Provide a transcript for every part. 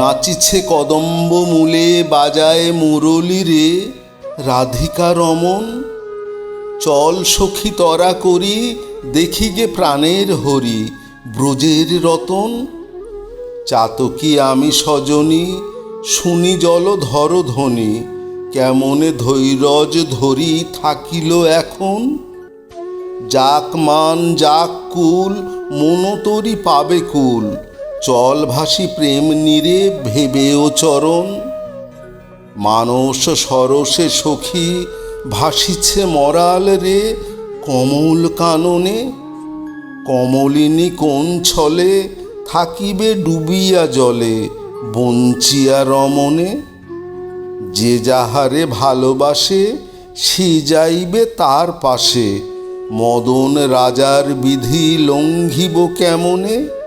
নাচিছে কদম্ব মূলে, বাজায় মুরলি রে। রাধিকা রমন, চল সখী তরা করি, দেখি গে প্রাণের হরি, ব্রজের রতন। চাতকি আমি সজনী, শুনি জল ধর ধ্বনি, কেমনে ধৈরজ ধরি থাকিল এখন। যাক মান, যাক কুল, মনতরি পাবে কুল চল ভাসি প্রেম নিরে, ভেবেও চরণ। মানস সরসে সখী ভাসিছে মরাল রে, কমল কাননে। কমলিনী কোন ছলে থাকিবে ডুবিয়া জলে, বঞ্চিয়া রমণে যে যাহারে ভালোবাসে, সে যাইবে তার পাশে। মদন রাজার বিধি লঙ্ঘিব কেমনে?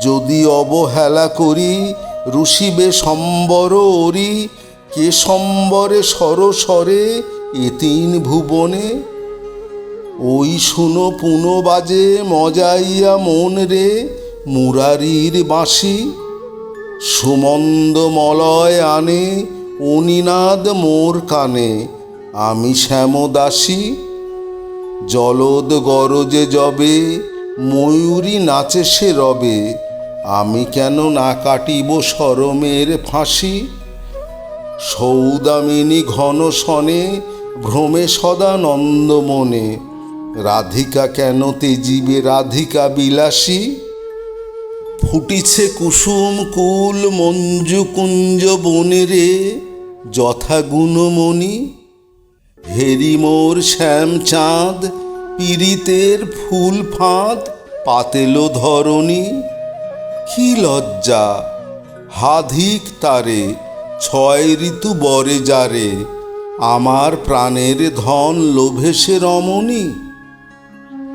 যদি অবহেলা করি, রুষিবে সম্বর ওরি, কে সম্বরে সরসরে এ তিন ভুবনে? ওই শুনো পুনো বাজে মজাইয়া মন রে, মুরারির বাঁশি। সুমন্দ মলয় আনে, অনিনাদ মোর কানে, আমি শ্যামদাসী। জলদ গরজে জবে, ময়ূরী নাচে সে রবে আমি কেন না কাটিব সরমের ফাঁসি? সৌদামিনী ঘন সনে ভ্রমে সদানন্দ মনে। রাধিকা কেন তেজিবে রাধিকা বিলাসী? ফুটিছে কুসুম কুল মঞ্জু কুঞ্জ বনে রে, যথা গুণমণি। হেরি মোর শ্যাম চাঁদ পীড়িতের ফুল ফাঁদ, পাতেল ধরণী। কি লজ্জা? হাধিক তারে, ছয় ঋতু বরে যারে, আমার প্রাণের ধন লোভে সে রমণী।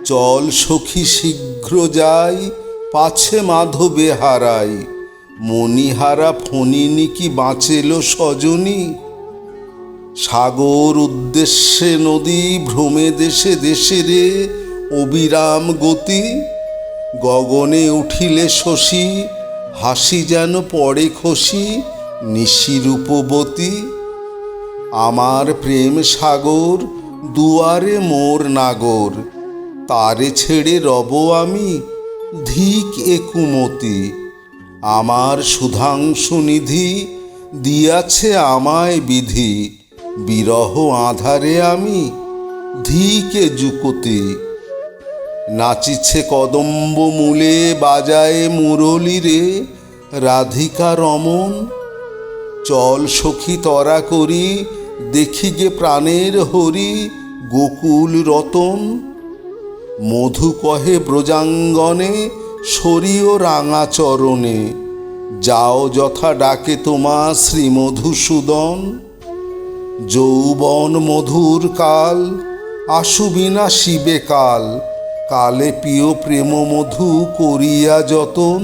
চল সখী শীঘ্র যাই, পাছে মাধবে হারাই, মণিহারা ফণিনী কি বাঁচেল সজনী? সাগর উদ্দেশ্যে নদী ভ্রমে দেশে দেশে রে, অবিরাম গতি। গগনে উঠিলে শশী, হাসি যেন পড়ে খসি নিশিরূপবতী আমার প্রেম সাগর, দুয়ারে মোর নাগর, তারে ছেড়ে রব আমি ধিক একুমতি। আমার সুধাংশু নিধি দিয়াছে আমায় বিধি, বিরহ আধারে আমি ধিকে জুকতি নাচিছে কদম্ব মূলে, বাজায় মুরলি রে। রাধিকা রমন, চল সখী তরা করি, দেখি গে প্রাণের হরি, গোকুল রতন। মধু কহে ব্রজাঙ্গনে, সরিও রাঙা চরণে। যাও যথা ডাকে তোমা শ্রী মধুসূদন যৌবন মধুর কাল, আসুবিনা শিবে কাল। কালে প্রিয় প্রেম মধু করিয়া যতন